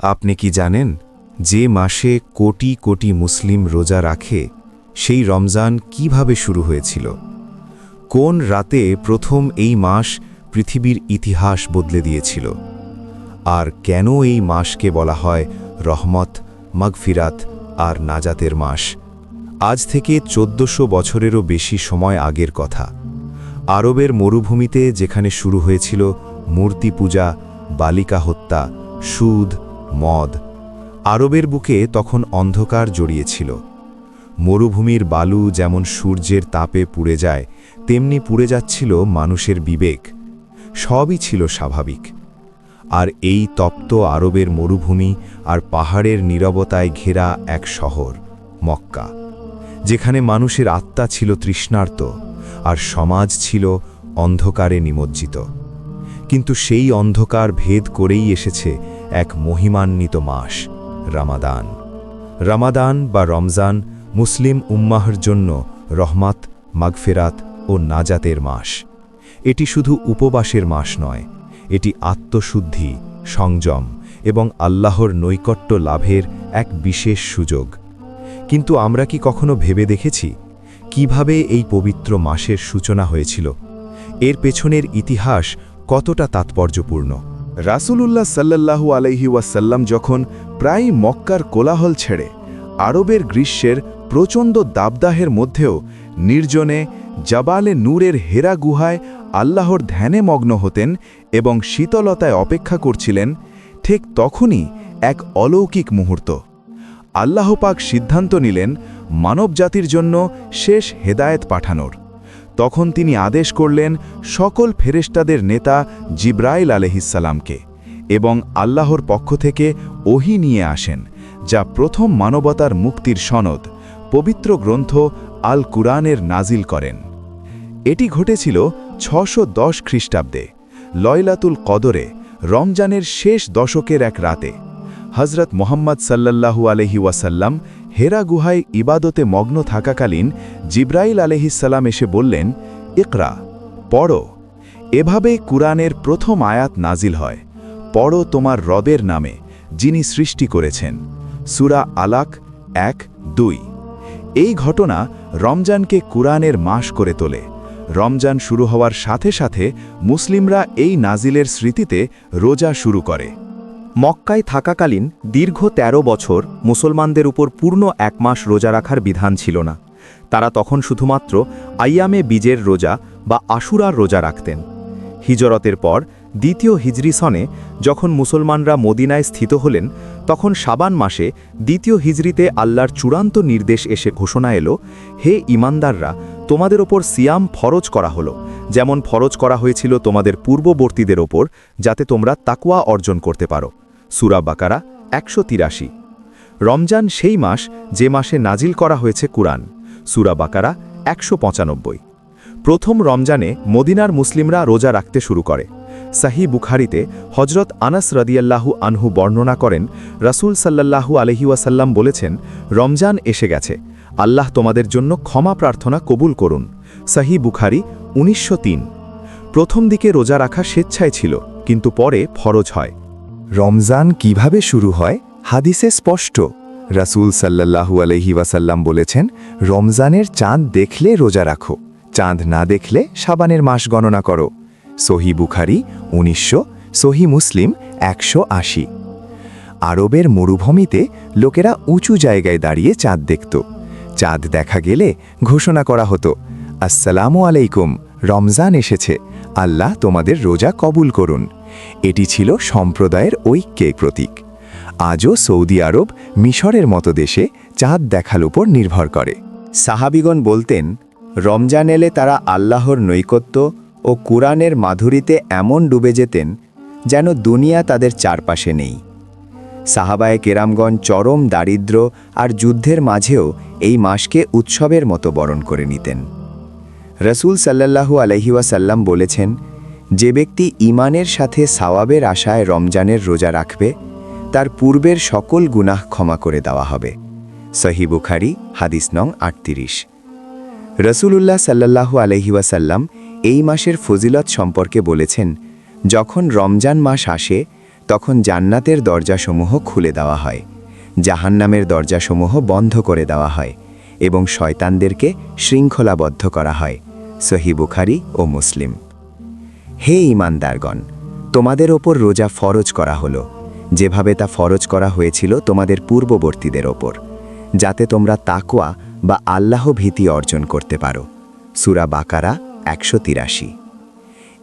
আপনি কি জানেন, যে মাসে কোটি কোটি মুসলিম রোজা রাখে, সেই রমজান কীভাবে শুরু হয়েছিল? কোন রাতে প্রথম এই মাস পৃথিবীর ইতিহাস বদলে দিয়েছিল? আর কেন এই মাসকে বলা হয় রহমত, মাগফিরাত আর নাজাতের মাস? আজ থেকে চোদ্দশো বছরেরও বেশি সময় আগের কথা। আরবের মরুভূমিতে যেখানে শুরু হয়েছিল মূর্তি পূজা, বালিকা হত্যা, সুদ মদ। আরবের বুকে তখন অন্ধকার জড়িয়েছিল। মরুভূমির বালু যেমন সূর্যের তাপে পুড়ে যায়, তেমনি পুড়ে যাচ্ছিল মানুষের বিবেক। সবই ছিল স্বাভাবিক। আর এই তপ্ত আরবের মরুভূমি আর পাহাড়ের নীরবতায় ঘেরা এক শহর, মক্কা, যেখানে মানুষের আত্মা ছিল তৃষ্ণার্ত আর সমাজ ছিল অন্ধকারে নিমজ্জিত। কিন্তু সেই অন্ধকার ভেদ করেই এসেছে এক মহিমান্বিত মাস, রামাদান। রামাদান বা রমজান মুসলিম উম্মাহর জন্য রহমাত, মাগফেরাত ও নাজাতের মাস। এটি শুধু উপবাসের মাস নয়, এটি আত্মশুদ্ধি, সংযম এবং আল্লাহর নৈকট্য লাভের এক বিশেষ সুযোগ। কিন্তু আমরা কি কখনো ভেবে দেখেছি? কীভাবে এই পবিত্র মাসের সূচনা হয়েছিল? এর পেছনের ইতিহাস কতটা তাৎপর্যপূর্ণ? রাসূলুল্লাহ সাল্লাল্লাহু আলাইহি ওয়াসাল্লাম যখন প্রায় মক্কার কোলাহল ছেড়ে আরবের গ্রীষ্মের প্রচণ্ড দাবদাহের মধ্যেও নির্জনে জাবালে নূরের হেরা গুহায় আল্লাহর ধ্যানে মগ্ন হতেন এবং শীতলতায় অপেক্ষা করছিলেন, ঠিক তখনই এক অলৌকিক মুহূর্ত। আল্লাহ পাক সিদ্ধান্ত নিলেন মানবজাতির জন্য শেষ হেদায়েত পাঠানোর। তখন তিনি আদেশ করলেন সকল ফেরেশতাদের নেতা জিব্রাইল আলহিসাল্লামকে এবং আল্লাহর পক্ষ থেকে ওহি নিয়ে আসেন, যা প্রথম মানবতার মুক্তির সনদ, পবিত্র গ্রন্থ আল কুরআনের নাজিল করেন। এটি ঘটেছিল ছশো দশ খ্রিস্টাব্দে, লয়লাতুল কদরে, রমজানের শেষ দশকের এক রাতে। হজরত মোহাম্মদ সাল্লাল্লাহু আলহি ওয়াসাল্লাম হেরা গুহায় ইবাদতে মগ্ন থাকাকালীন জিব্রাইল আলহিসাল্লাম এসে বললেন, ইকরা, পড়ো। এভাবেই কুরআনের প্রথম আয়াত নাজিল হয়। পড়ো তোমার রবের নামে, যিনি সৃষ্টি করেছেন। সুরা আলাক এক, দুই। এই ঘটনা রমজানকে কুরআনের মাস করে তোলে। রমজান শুরু হওয়ার সাথে সাথে মুসলিমরা এই নাজিলের স্মৃতিতে রোজা শুরু করে। মক্কায় থাকাকালীন দীর্ঘ ১৩ বছর মুসলমানদের উপর পূর্ণ এক মাস রোজা রাখার বিধান ছিল না। তারা তখন শুধুমাত্র আইয়ামে বীজের রোজা বা আশুরার রোজা রাখতেন। হিজরতের পর দ্বিতীয় হিজরি সনে যখন মুসলমানরা মদিনায় স্থিত হলেন, তখন সাবান মাসে দ্বিতীয় হিজরিতে আল্লাহর চূড়ান্ত নির্দেশ এসে ঘোষণা এলো, হে ইমানদাররা তোমাদের ওপর সিয়াম ফরজ করা হলো। যেমন ফরজ করা হয়েছিল তোমাদের পূর্ববর্তীদের ওপর, যাতে তোমরা তাকুয়া অর্জন করতে পারো। সুরা বাকারা একশো তিরাশি। রমজান সেই মাস যে মাসে নাজিল করা হয়েছে কুরআন, সুরা বাকারা একশো পঁচানব্বই। প্রথম রমজানে মদিনার মুসলিমরা রোজা রাখতে শুরু করে। সাহি বুখারিতে হজরত আনাস রদিয়াল্লাহু আনহু বর্ণনা করেন, রাসূল সাল্লাল্লাহু আলহিউসাল্লাম বলেছেন, রমজান এসে গেছে। আল্লাহ তোমাদের জন্য ক্ষমা প্রার্থনা কবুল করুন। সাহি বুখারি উনিশশো তিন। প্রথম দিকে রোজা রাখা স্বেচ্ছায় ছিল, কিন্তু পরে ফরজ হয়। রমজান কীভাবে শুরু হয়? হাদিসে স্পষ্ট। রাসূল সাল্লাল্লাহু আলহি ওয়াসাল্লাম বলেছেন, রমজানের চাঁদ দেখলে রোজা রাখো, চাঁদ না দেখলে সাবানের মাস গণনা করো। সহি বুখারি উনিশশো, সহি মুসলিম একশো আশি। আরবের মরুভূমিতে লোকেরা উঁচু জায়গায় দাঁড়িয়ে চাঁদ দেখত। চাঁদ দেখা গেলে ঘোষণা করা হতো, আসসালামু আলাইকুম, রমজান এসেছে, আল্লাহ তোমাদের রোজা কবুল করুন। এটি ছিল সম্প্রদায়ের ঐক্যের প্রতীক। আজও সৌদি আরব মিশরের মতো দেশে চাঁদ দেখার উপর নির্ভর করে। সাহাবিগণ বলতেন, রমজান এলে তারা আল্লাহর নৈকত্য ও কুরআনের মাধুরীতে এমন ডুবে যেতেন যেন দুনিয়া তাদের চারপাশে নেই। সাহাবায়ে কেরামগণ চরম দারিদ্র আর যুদ্ধের মাঝেও এই মাসকে উৎসবের মতো বরণ করে নিতেন। রসুল সাল্লাল্লাহু আলহিউসাল্লাম বলেছেন যে ব্যক্তি ইমানের সাথে সাওয়াবের আশায় রমজানের রোজা রাখবে, তার পূর্বের সকল গুনাহ ক্ষমা করে দেওয়া হবে। সহি বুখারি, হাদিস নং আটত্রিশ। রসুলুল্লাহ সাল্লাল্লাহু আলহিউসাল্লাম এই মাসের ফজিলত সম্পর্কে বলেছেন, যখন রমজান মাস আসে, তখন জান্নাতের দরজাসমূহ খুলে দেওয়া হয়, জাহান্নামের দরজাসমূহ বন্ধ করে দেওয়া হয় এবং শয়তানদেরকে শৃঙ্খলাবদ্ধ করা হয়। সহি বুখারি ও মুসলিম। হে ইমানদারগণ তোমাদের ওপর রোজা ফরজ করা হলো, যেভাবে তা ফরজ করা হয়েছিল তোমাদের পূর্ববর্তীদের ওপর, যাতে তোমরা তাকোয়া বা আল্লাহ ভীতি অর্জন করতে পারো। সুরা বাকারা একশো তিরাশি।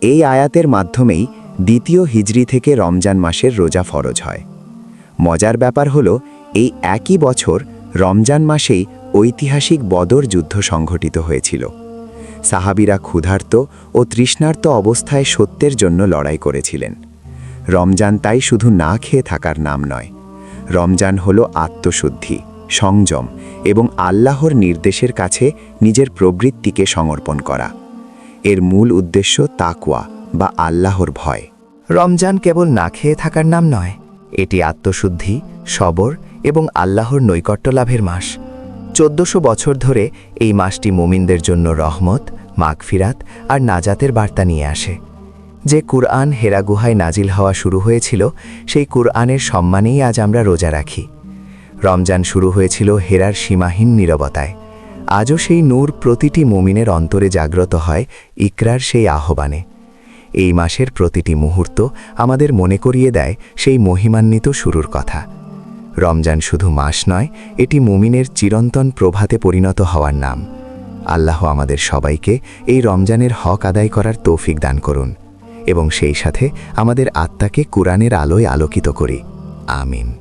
এই আয়াতের মাধ্যমেই দ্বিতীয় হিজরি থেকে রমজান মাসের রোজা ফরজ হয়। মজার ব্যাপার হল, এই একই বছর রমজান মাসেই ঐতিহাসিক বদর যুদ্ধ সংঘটিত হয়েছিল। সাহাবিরা ক্ষুধার্ত ও তৃষ্ণার্ত অবস্থায় সত্যের জন্য লড়াই করেছিলেন। রমজান তাই শুধু না খেয়ে থাকার নাম নয়। রমজান হল আত্মশুদ্ধি, সংযম এবং আল্লাহর নির্দেশের কাছে নিজের প্রবৃত্তিকে সমর্পণ করা। এর মূল উদ্দেশ্য তাকওয়া বা আল্লাহর ভয়। রমজান কেবল না খেয়ে থাকার নাম নয়, এটি আত্মশুদ্ধি, সবর এবং আল্লাহর নৈকট্য লাভের মাস। চোদ্দশো বছর ধরে এই মাসটি মুমিনদের জন্য রহমত, মাগফিরাত আর নাজাতের বার্তা নিয়ে আসে। যে কুরআন হেরা গুহায় নাজিল হওয়া শুরু হয়েছিল, সেই কুরআনের সম্মানেই আজ আমরা রোজা রাখি। রমজান শুরু হয়েছিল হেরার সীমাহীন নীরবতায়। আজও সেই নূর প্রতিটি মুমিনের অন্তরে জাগ্রত হয় ইকরার সেই আহ্বানে। এই মাসের প্রতিটি মুহূর্ত আমাদের মনে করিয়ে দেয় সেই মহিমান্বিত শুরুর কথা। রমজান শুধু মাস নয়, এটি মুমিনের চিরন্তন প্রভাতে পরিণত হওয়ার নাম। আল্লাহ আমাদের সবাইকে এই রমজানের হক আদায় করার তৌফিক দান করুন এবং সেই সাথে আমাদের আত্মাকে কোরআনের আলোয় আলোকিত করি। আমিন।